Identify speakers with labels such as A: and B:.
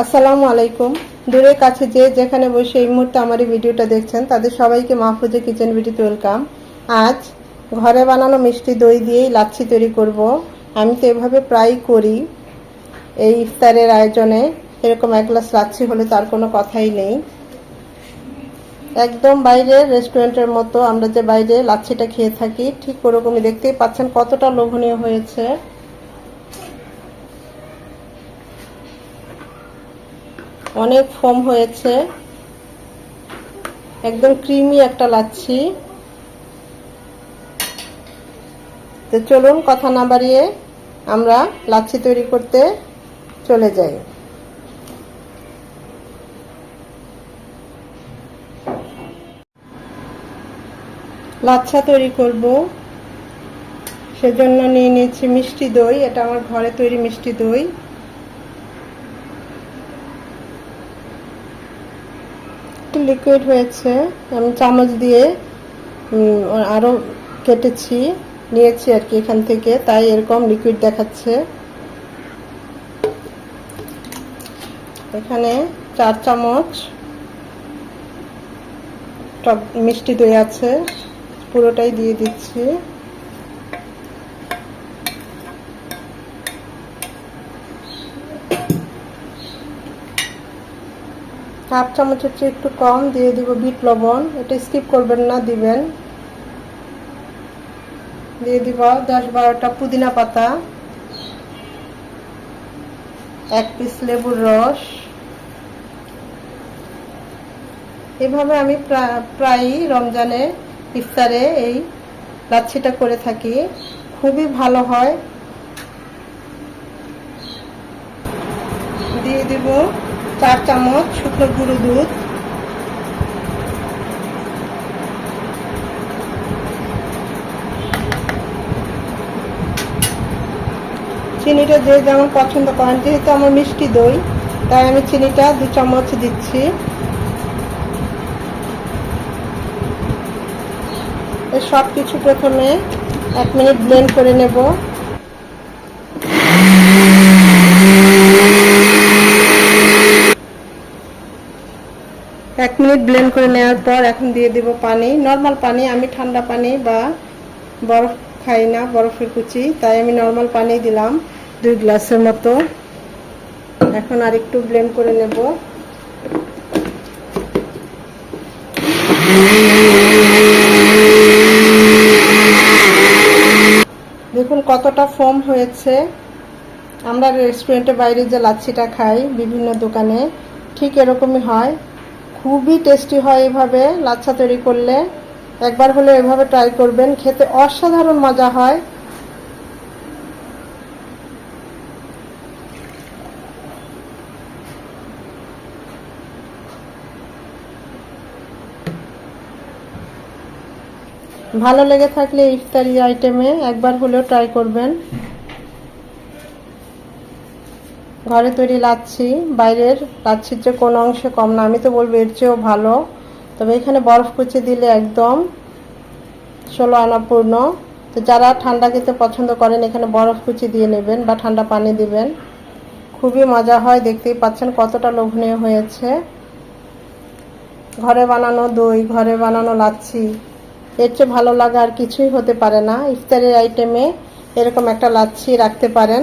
A: আসসালামু আলাইকুম। দূরের কাছে যে যেখানে বসে এই মুহূর্তে আমার এই ভিডিওটা দেখছেন, তাদের সবাইকে মাহফুজে কিচেন ভিডিওতে ওয়েলকাম। আজ ঘরে বানানো মিষ্টি দই দিয়েই লাচ্ছি তৈরি করব। আমি তো এভাবে প্রায়ই করি এই ইফতারের আয়োজনে। এরকম এক গ্লাস লাচ্ছি হলে তার কোনো কথাই নেই। একদম বাইরে রেস্টুরেন্টের মতো আমরা যে বাইরে লাচ্ছিটা খেয়ে থাকি, ঠিক ওরকমই। দেখতেই পাচ্ছেন কতটা লোভনীয় হয়েছে। অনেক ফোম হয়েছে। একদম ক্রিমি একটা লাচ্ছি। তো চলুন কথা না বাড়িয়ে আমরা লাচ্ছি তৈরি করতে চলে যাই। লাচ্ছা তৈরি করব। সেজন্য নিয়ে নিয়েছি মিষ্টি দই। এটা আমার ঘরে তৈরি মিষ্টি দই। লিকুইড হয়েছে, আমি চামচ দিয়ে আরও কেটেছি, নিয়েছি আর কি এখান থেকে, তাই এরকম লিকুইড দেখাচ্ছে। এখানে চার চামচ টক মিষ্টি দই আছে, পুরোটাই দিয়ে দিচ্ছি। হাফ চামচের চেয়ে একটু কম, দিয়ে দিব বিট লবণ। এটা স্কিপ করবেন না, দিবেন। দিয়ে দিব দশ বারোটা পুদিনা পাতা। এক পিস লেবুর রস। এভাবে আমি প্রায়ই রমজানে ইফতারে এই লাচ্ছিটা করে থাকি। খুবই ভালো হয়। দিয়ে দিব চার চামচ শুকনো গুঁড়ো দুধ। চিনিটা যে যেমন পছন্দ করেন, যেহেতু আমার মিষ্টি দই, তাই আমি চিনিটা দু চামচ দিচ্ছি। সব কিছু প্রথমে এক মিনিট ব্লেন্ড করে নেব। এক মিনিট ব্লেন্ড করে নেওয়ার পর এখন দিয়ে দেব পানি। নর্মাল পানি, আমি ঠান্ডা পানি বা বরফ খাই না, বরফের কুচি, তাই আমি নর্মাল পানি দিলাম দুই গ্লাসের মতো। এখন আর একটু ব্লেন্ড করে নেব। দেখুন কতটা ফোম হয়েছে। আমরা রেস্টুরেন্টে বাইরে যে লাচ্ছিটা খাই, বিভিন্ন দোকানে, ঠিক এরকমই হয়। খুবই টেস্টি হয় এভাবে, লাচ্ছা তৈরি করলে। একবার হলে এভাবে ট্রাই করবেন, খেতে অসাধারণ মজা হয়। ভালো লেগে থাকলে ইফতারি আইটেমে একবার হলেও ট্রাই করবেন। ঘরে তৈরি লাচ্ছি, বাইরের লাচ্ছির যে কোনো অংশে কম না। আমি তো বলব এর চেয়েও ভালো। তবে এখানে বরফ কুচি দিলে একদম ষোলো আনাপূর্ণ তো যারা ঠান্ডা খেতে পছন্দ করেন, এখানে বরফ কুচি দিয়ে নেবেন বা ঠান্ডা পানি দিবেন। খুবই মজা হয়, দেখতেই পাচ্ছেন কতটা লোভনীয় হয়েছে। ঘরে বানানো দই, ঘরে বানানো লাচ্ছি, এর চেয়ে ভালো লাগা আর কিছুই হতে পারে না। ইফতারের আইটেমে এরকম একটা লাচ্ছি রাখতে পারেন।